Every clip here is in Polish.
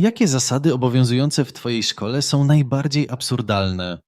Jakie zasady obowiązujące w Twojej szkole są najbardziej absurdalne?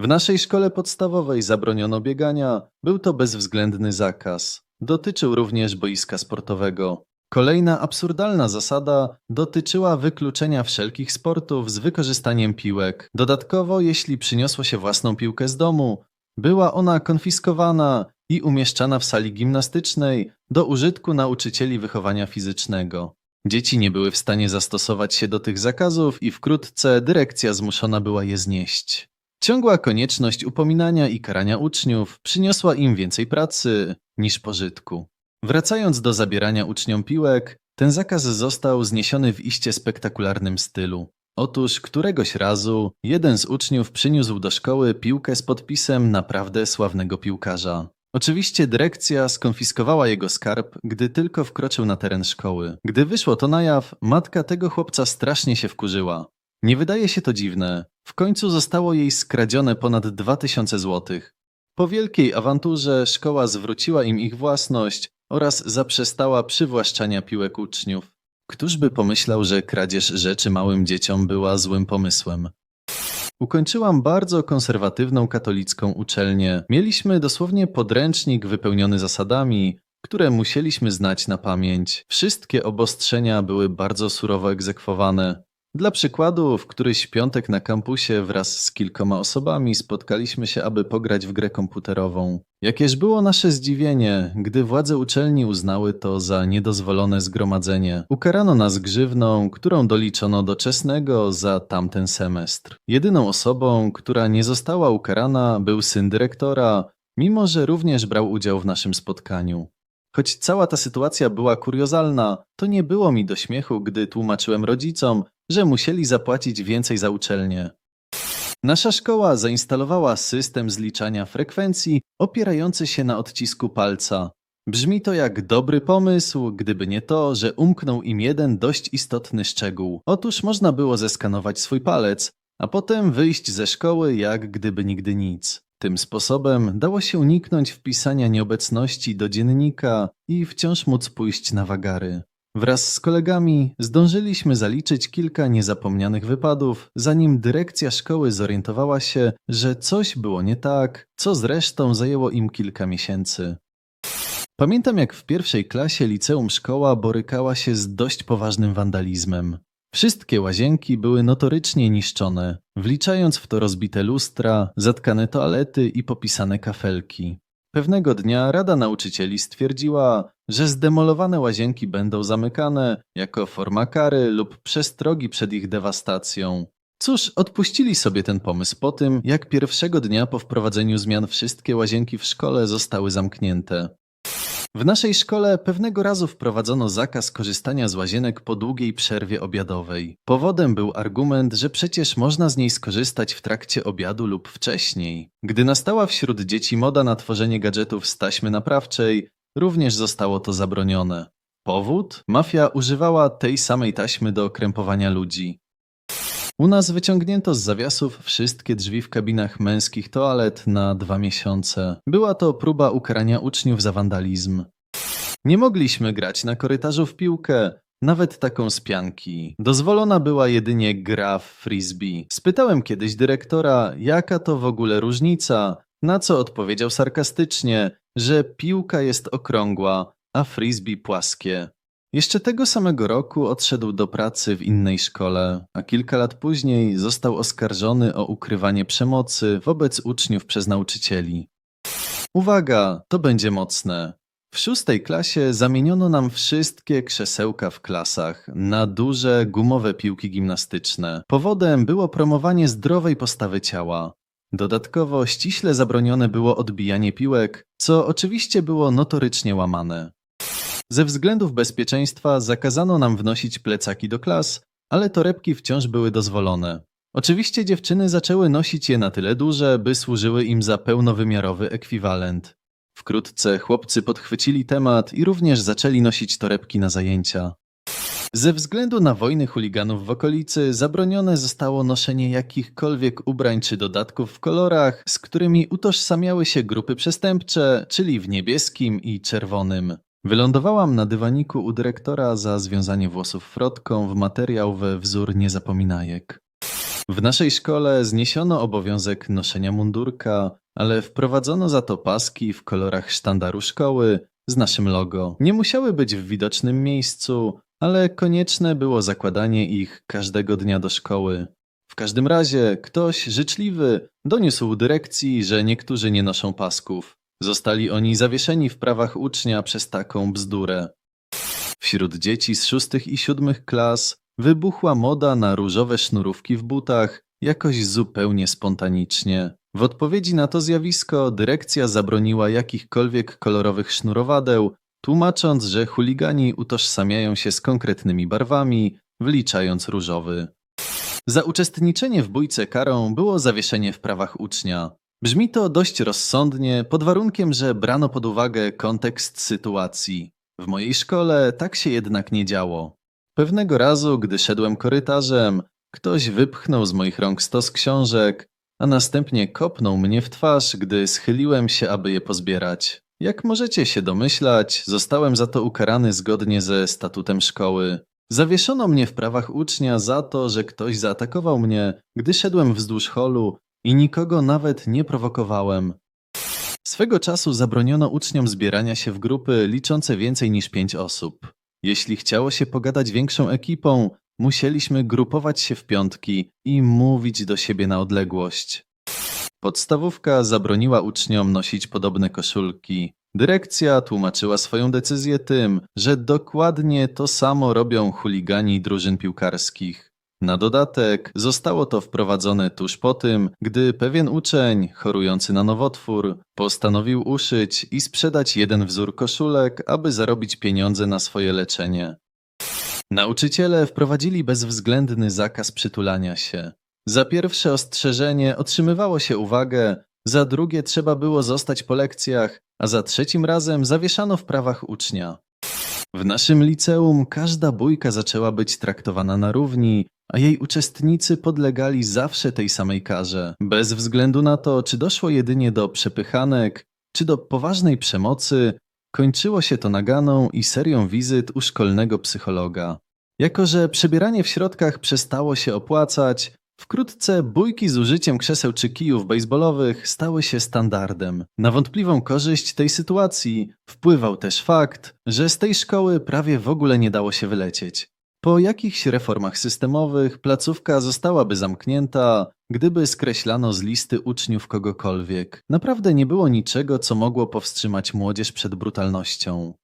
W naszej szkole podstawowej zabroniono biegania, był to bezwzględny zakaz. Dotyczył również boiska sportowego. Kolejna absurdalna zasada dotyczyła wykluczenia wszelkich sportów z wykorzystaniem piłek. Dodatkowo, jeśli przyniosło się własną piłkę z domu, była ona konfiskowana i umieszczana w sali gimnastycznej do użytku nauczycieli wychowania fizycznego. Dzieci nie były w stanie zastosować się do tych zakazów i wkrótce dyrekcja zmuszona była je znieść. Ciągła konieczność upominania i karania uczniów przyniosła im więcej pracy niż pożytku. Wracając do zabierania uczniom piłek, ten zakaz został zniesiony w iście spektakularnym stylu. Otóż któregoś razu jeden z uczniów przyniósł do szkoły piłkę z podpisem naprawdę sławnego piłkarza. Oczywiście dyrekcja skonfiskowała jego skarb, gdy tylko wkroczył na teren szkoły. Gdy wyszło to na jaw, matka tego chłopca strasznie się wkurzyła. Nie wydaje się to dziwne. W końcu zostało jej skradzione ponad 2000 złotych. Po wielkiej awanturze szkoła zwróciła im ich własność oraz zaprzestała przywłaszczania piłek uczniów. Któż by pomyślał, że kradzież rzeczy małym dzieciom była złym pomysłem? Ukończyłam bardzo konserwatywną katolicką uczelnię. Mieliśmy dosłownie podręcznik wypełniony zasadami, które musieliśmy znać na pamięć. Wszystkie obostrzenia były bardzo surowo egzekwowane. Dla przykładu, w któryś piątek na kampusie wraz z kilkoma osobami spotkaliśmy się, aby pograć w grę komputerową. Jakież było nasze zdziwienie, gdy władze uczelni uznały to za niedozwolone zgromadzenie. Ukarano nas grzywną, którą doliczono do czesnego za tamten semestr. Jedyną osobą, która nie została ukarana, był syn dyrektora, mimo że również brał udział w naszym spotkaniu. Choć cała ta sytuacja była kuriozalna, to nie było mi do śmiechu, gdy tłumaczyłem rodzicom, że musieli zapłacić więcej za uczelnię. Nasza szkoła zainstalowała system zliczania frekwencji opierający się na odcisku palca. Brzmi to jak dobry pomysł, gdyby nie to, że umknął im jeden dość istotny szczegół. Otóż można było zeskanować swój palec, a potem wyjść ze szkoły jak gdyby nigdy nic. Tym sposobem dało się uniknąć wpisania nieobecności do dziennika i wciąż móc pójść na wagary. Wraz z kolegami zdążyliśmy zaliczyć kilka niezapomnianych wypadów, zanim dyrekcja szkoły zorientowała się, że coś było nie tak, co zresztą zajęło im kilka miesięcy. Pamiętam, jak w pierwszej klasie liceum szkoła borykała się z dość poważnym wandalizmem. Wszystkie łazienki były notorycznie niszczone, wliczając w to rozbite lustra, zatkane toalety i popisane kafelki. Pewnego dnia Rada Nauczycieli stwierdziła, że zdemolowane łazienki będą zamykane jako forma kary lub przestrogi przed ich dewastacją. Cóż, odpuścili sobie ten pomysł po tym, jak pierwszego dnia po wprowadzeniu zmian wszystkie łazienki w szkole zostały zamknięte. W naszej szkole pewnego razu wprowadzono zakaz korzystania z łazienek po długiej przerwie obiadowej. Powodem był argument, że przecież można z niej skorzystać w trakcie obiadu lub wcześniej. Gdy nastała wśród dzieci moda na tworzenie gadżetów z taśmy naprawczej, również zostało to zabronione. Powód? Mafia używała tej samej taśmy do krępowania ludzi. U nas wyciągnięto z zawiasów wszystkie drzwi w kabinach męskich toalet na dwa miesiące. Była to próba ukarania uczniów za wandalizm. Nie mogliśmy grać na korytarzu w piłkę, nawet taką z pianki. Dozwolona była jedynie gra w frisbee. Spytałem kiedyś dyrektora, jaka to w ogóle różnica, na co odpowiedział sarkastycznie, że piłka jest okrągła, a frisbee płaskie. Jeszcze tego samego roku odszedł do pracy w innej szkole, a kilka lat później został oskarżony o ukrywanie przemocy wobec uczniów przez nauczycieli. Uwaga, to będzie mocne. W szóstej klasie zamieniono nam wszystkie krzesełka w klasach na duże, gumowe piłki gimnastyczne. Powodem było promowanie zdrowej postawy ciała. Dodatkowo ściśle zabronione było odbijanie piłek, co oczywiście było notorycznie łamane. Ze względów bezpieczeństwa zakazano nam wnosić plecaki do klas, ale torebki wciąż były dozwolone. Oczywiście dziewczyny zaczęły nosić je na tyle duże, by służyły im za pełnowymiarowy ekwiwalent. Wkrótce chłopcy podchwycili temat i również zaczęli nosić torebki na zajęcia. Ze względu na wojny chuliganów w okolicy zabronione zostało noszenie jakichkolwiek ubrań czy dodatków w kolorach, z którymi utożsamiały się grupy przestępcze, czyli w niebieskim i czerwonym. Wylądowałam na dywaniku u dyrektora za związanie włosów frotką w materiał we wzór niezapominajek. W naszej szkole zniesiono obowiązek noszenia mundurka, ale wprowadzono za to paski w kolorach sztandaru szkoły z naszym logo. Nie musiały być w widocznym miejscu, ale konieczne było zakładanie ich każdego dnia do szkoły. W każdym razie ktoś życzliwy doniósł dyrekcji, że niektórzy nie noszą pasków. Zostali oni zawieszeni w prawach ucznia przez taką bzdurę. Wśród dzieci z szóstych i siódmych klas wybuchła moda na różowe sznurówki w butach, jakoś zupełnie spontanicznie. W odpowiedzi na to zjawisko dyrekcja zabroniła jakichkolwiek kolorowych sznurowadeł, tłumacząc, że chuligani utożsamiają się z konkretnymi barwami, wliczając różowy. Za uczestniczenie w bójce karą było zawieszenie w prawach ucznia. Brzmi to dość rozsądnie, pod warunkiem, że brano pod uwagę kontekst sytuacji. W mojej szkole tak się jednak nie działo. Pewnego razu, gdy szedłem korytarzem, ktoś wypchnął z moich rąk stos książek, a następnie kopnął mnie w twarz, gdy schyliłem się, aby je pozbierać. Jak możecie się domyślać, zostałem za to ukarany zgodnie ze statutem szkoły. Zawieszono mnie w prawach ucznia za to, że ktoś zaatakował mnie, gdy szedłem wzdłuż holu i nikogo nawet nie prowokowałem. Swego czasu zabroniono uczniom zbierania się w grupy liczące więcej niż pięć osób. Jeśli chciało się pogadać większą ekipą, musieliśmy grupować się w piątki i mówić do siebie na odległość. Podstawówka zabroniła uczniom nosić podobne koszulki. Dyrekcja tłumaczyła swoją decyzję tym, że dokładnie to samo robią chuligani drużyn piłkarskich. Na dodatek zostało to wprowadzone tuż po tym, gdy pewien uczeń, chorujący na nowotwór, postanowił uszyć i sprzedać jeden wzór koszulek, aby zarobić pieniądze na swoje leczenie. Nauczyciele wprowadzili bezwzględny zakaz przytulania się. Za pierwsze ostrzeżenie otrzymywało się uwagę, za drugie trzeba było zostać po lekcjach, a za trzecim razem zawieszano w prawach ucznia. W naszym liceum każda bójka zaczęła być traktowana na równi, a jej uczestnicy podlegali zawsze tej samej karze, bez względu na to, czy doszło jedynie do przepychanek, czy do poważnej przemocy, kończyło się to naganą i serią wizyt u szkolnego psychologa. Jako, że przebieranie w środkach przestało się opłacać, wkrótce bójki z użyciem krzeseł czy kijów baseballowych stały się standardem. Na wątpliwą korzyść tej sytuacji wpływał też fakt, że z tej szkoły prawie w ogóle nie dało się wylecieć. Po jakichś reformach systemowych placówka zostałaby zamknięta, gdyby skreślano z listy uczniów kogokolwiek. Naprawdę nie było niczego, co mogło powstrzymać młodzież przed brutalnością.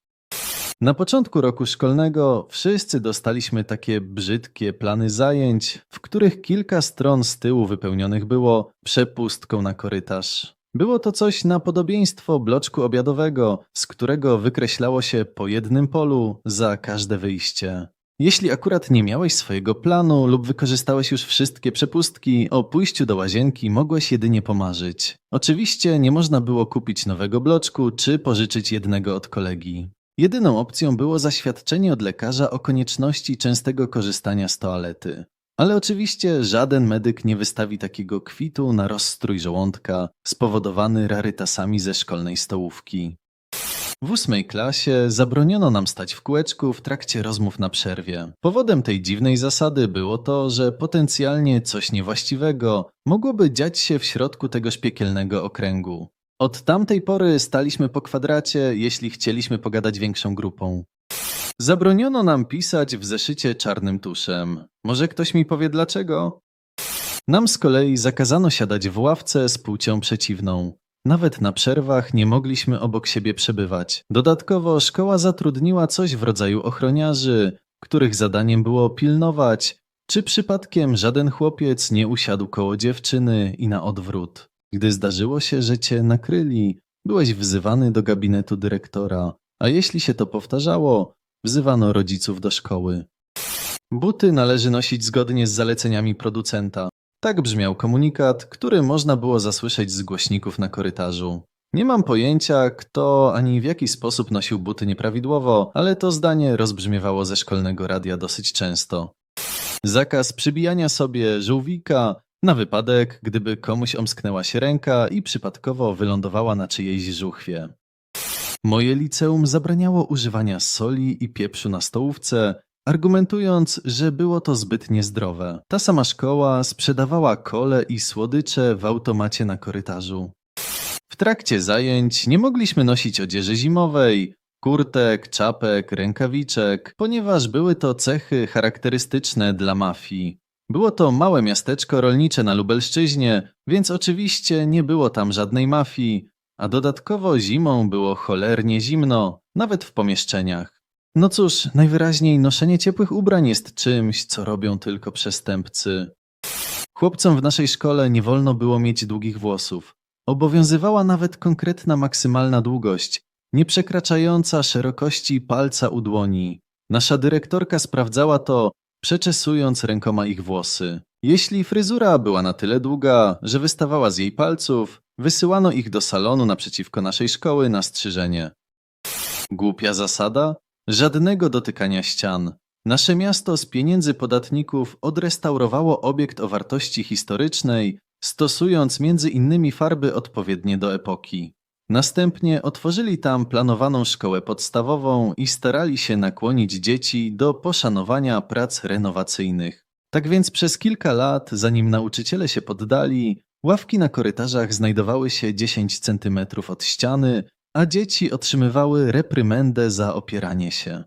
Na początku roku szkolnego wszyscy dostaliśmy takie brzydkie plany zajęć, w których kilka stron z tyłu wypełnionych było przepustką na korytarz. Było to coś na podobieństwo bloczku obiadowego, z którego wykreślało się po jednym polu za każde wyjście. Jeśli akurat nie miałeś swojego planu lub wykorzystałeś już wszystkie przepustki, o pójściu do łazienki mogłeś jedynie pomarzyć. Oczywiście nie można było kupić nowego bloczku czy pożyczyć jednego od kolegi. Jedyną opcją było zaświadczenie od lekarza o konieczności częstego korzystania z toalety. Ale oczywiście żaden medyk nie wystawi takiego kwitu na rozstrój żołądka spowodowany rarytasami ze szkolnej stołówki. W ósmej klasie zabroniono nam stać w kółeczku w trakcie rozmów na przerwie. Powodem tej dziwnej zasady było to, że potencjalnie coś niewłaściwego mogłoby dziać się w środku tegoż piekielnego okręgu. Od tamtej pory staliśmy po kwadracie, jeśli chcieliśmy pogadać większą grupą. Zabroniono nam pisać w zeszycie czarnym tuszem. Może ktoś mi powie dlaczego? Nam z kolei zakazano siadać w ławce z płcią przeciwną. Nawet na przerwach nie mogliśmy obok siebie przebywać. Dodatkowo szkoła zatrudniła coś w rodzaju ochroniarzy, których zadaniem było pilnować, czy przypadkiem żaden chłopiec nie usiadł koło dziewczyny i na odwrót. Gdy zdarzyło się, że cię nakryli, byłeś wzywany do gabinetu dyrektora, a jeśli się to powtarzało, wzywano rodziców do szkoły. Buty należy nosić zgodnie z zaleceniami producenta. Tak brzmiał komunikat, który można było zasłyszeć z głośników na korytarzu. Nie mam pojęcia, kto ani w jaki sposób nosił buty nieprawidłowo, ale to zdanie rozbrzmiewało ze szkolnego radia dosyć często. Zakaz przybijania sobie żółwika na wypadek, gdyby komuś omsknęła się ręka i przypadkowo wylądowała na czyjejś żuchwie. Moje liceum zabraniało używania soli i pieprzu na stołówce, argumentując, że było to zbyt niezdrowe. Ta sama szkoła sprzedawała kole i słodycze w automacie na korytarzu. W trakcie zajęć nie mogliśmy nosić odzieży zimowej, kurtek, czapek, rękawiczek, ponieważ były to cechy charakterystyczne dla mafii. Było to małe miasteczko rolnicze na Lubelszczyźnie, więc oczywiście nie było tam żadnej mafii, a dodatkowo zimą było cholernie zimno, nawet w pomieszczeniach. No cóż, najwyraźniej noszenie ciepłych ubrań jest czymś, co robią tylko przestępcy. Chłopcom w naszej szkole nie wolno było mieć długich włosów. Obowiązywała nawet konkretna maksymalna długość, nie przekraczająca szerokości palca u dłoni. Nasza dyrektorka sprawdzała to, przeczesując rękoma ich włosy. Jeśli fryzura była na tyle długa, że wystawała z jej palców, wysyłano ich do salonu naprzeciwko naszej szkoły na strzyżenie. Głupia zasada? Żadnego dotykania ścian. Nasze miasto z pieniędzy podatników odrestaurowało obiekt o wartości historycznej, stosując między innymi farby odpowiednie do epoki. Następnie otworzyli tam planowaną szkołę podstawową i starali się nakłonić dzieci do poszanowania prac renowacyjnych. Tak więc przez kilka lat, zanim nauczyciele się poddali, ławki na korytarzach znajdowały się 10 centymetrów od ściany, a dzieci otrzymywały reprymendę za opieranie się.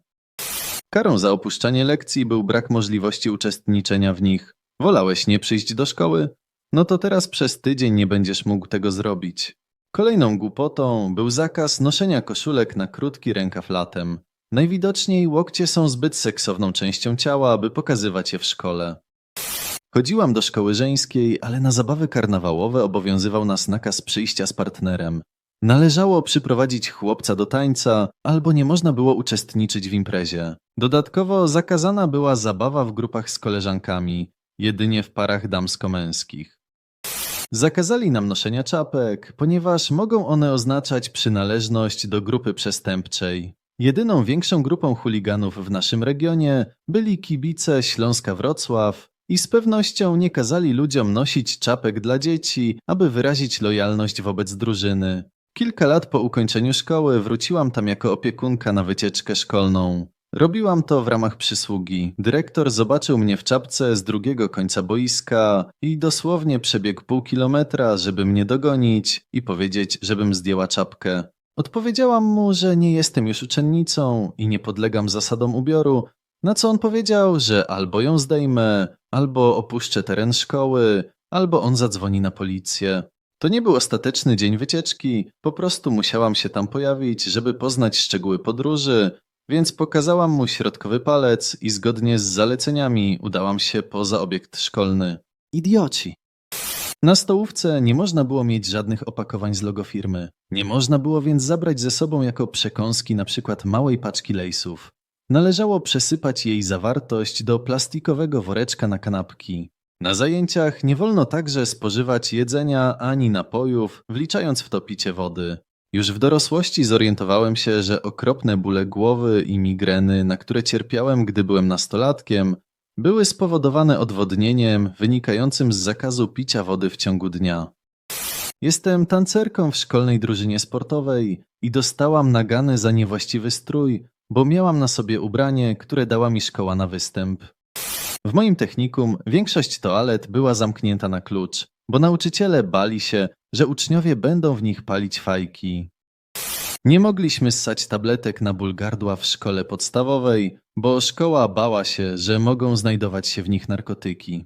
Karą za opuszczanie lekcji był brak możliwości uczestniczenia w nich. Wolałeś nie przyjść do szkoły? No to teraz przez tydzień nie będziesz mógł tego zrobić. Kolejną głupotą był zakaz noszenia koszulek na krótki rękaw latem. Najwidoczniej łokcie są zbyt seksowną częścią ciała, aby pokazywać je w szkole. Chodziłam do szkoły żeńskiej, ale na zabawy karnawałowe obowiązywał nas nakaz przyjścia z partnerem. Należało przyprowadzić chłopca do tańca, albo nie można było uczestniczyć w imprezie. Dodatkowo zakazana była zabawa w grupach z koleżankami, jedynie w parach damsko-męskich. Zakazali nam noszenia czapek, ponieważ mogą one oznaczać przynależność do grupy przestępczej. Jedyną większą grupą chuliganów w naszym regionie byli kibice Śląska Wrocław i z pewnością nie kazali ludziom nosić czapek dla dzieci, aby wyrazić lojalność wobec drużyny. Kilka lat po ukończeniu szkoły wróciłam tam jako opiekunka na wycieczkę szkolną. Robiłam to w ramach przysługi. Dyrektor zobaczył mnie w czapce z drugiego końca boiska i dosłownie przebiegł pół kilometra, żeby mnie dogonić i powiedzieć, żebym zdjęła czapkę. Odpowiedziałam mu, że nie jestem już uczennicą i nie podlegam zasadom ubioru, na co on powiedział, że albo ją zdejmę, albo opuszczę teren szkoły, albo on zadzwoni na policję. To nie był ostateczny dzień wycieczki, po prostu musiałam się tam pojawić, żeby poznać szczegóły podróży, więc pokazałam mu środkowy palec i zgodnie z zaleceniami udałam się poza obiekt szkolny. Idioci! Na stołówce nie można było mieć żadnych opakowań z logo firmy. Nie można było więc zabrać ze sobą jako przekąski na przykład małej paczki lejsów. Należało przesypać jej zawartość do plastikowego woreczka na kanapki. Na zajęciach nie wolno także spożywać jedzenia ani napojów, wliczając w to picie wody. Już w dorosłości zorientowałem się, że okropne bóle głowy i migreny, na które cierpiałem, gdy byłem nastolatkiem, były spowodowane odwodnieniem wynikającym z zakazu picia wody w ciągu dnia. Jestem tancerką w szkolnej drużynie sportowej i dostałam nagany za niewłaściwy strój, bo miałam na sobie ubranie, które dała mi szkoła na występ. W moim technikum większość toalet była zamknięta na klucz, bo nauczyciele bali się, że uczniowie będą w nich palić fajki. Nie mogliśmy ssać tabletek na ból gardła w szkole podstawowej, bo szkoła bała się, że mogą znajdować się w nich narkotyki.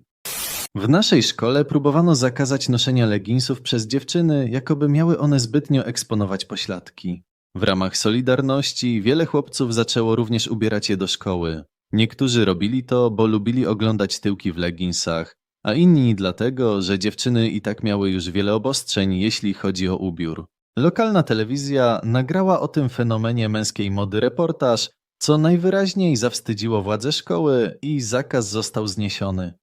W naszej szkole próbowano zakazać noszenia leginsów przez dziewczyny, jakoby miały one zbytnio eksponować pośladki. W ramach Solidarności wiele chłopców zaczęło również ubierać je do szkoły. Niektórzy robili to, bo lubili oglądać tyłki w leginsach, a inni dlatego, że dziewczyny i tak miały już wiele obostrzeń, jeśli chodzi o ubiór. Lokalna telewizja nagrała o tym fenomenie męskiej mody reportaż, co najwyraźniej zawstydziło władze szkoły i zakaz został zniesiony.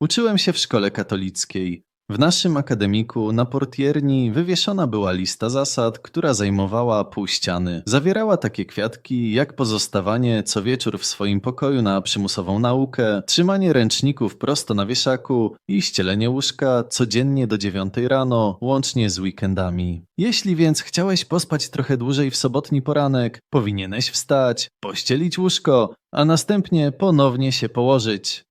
Uczyłem się w szkole katolickiej. W naszym akademiku na portierni wywieszona była lista zasad, która zajmowała pół ściany. Zawierała takie kwiatki jak pozostawanie co wieczór w swoim pokoju na przymusową naukę, trzymanie ręczników prosto na wieszaku i ścielenie łóżka codziennie do dziewiątej rano, łącznie z weekendami. Jeśli więc chciałeś pospać trochę dłużej w sobotni poranek, powinieneś wstać, pościelić łóżko, a następnie ponownie się położyć.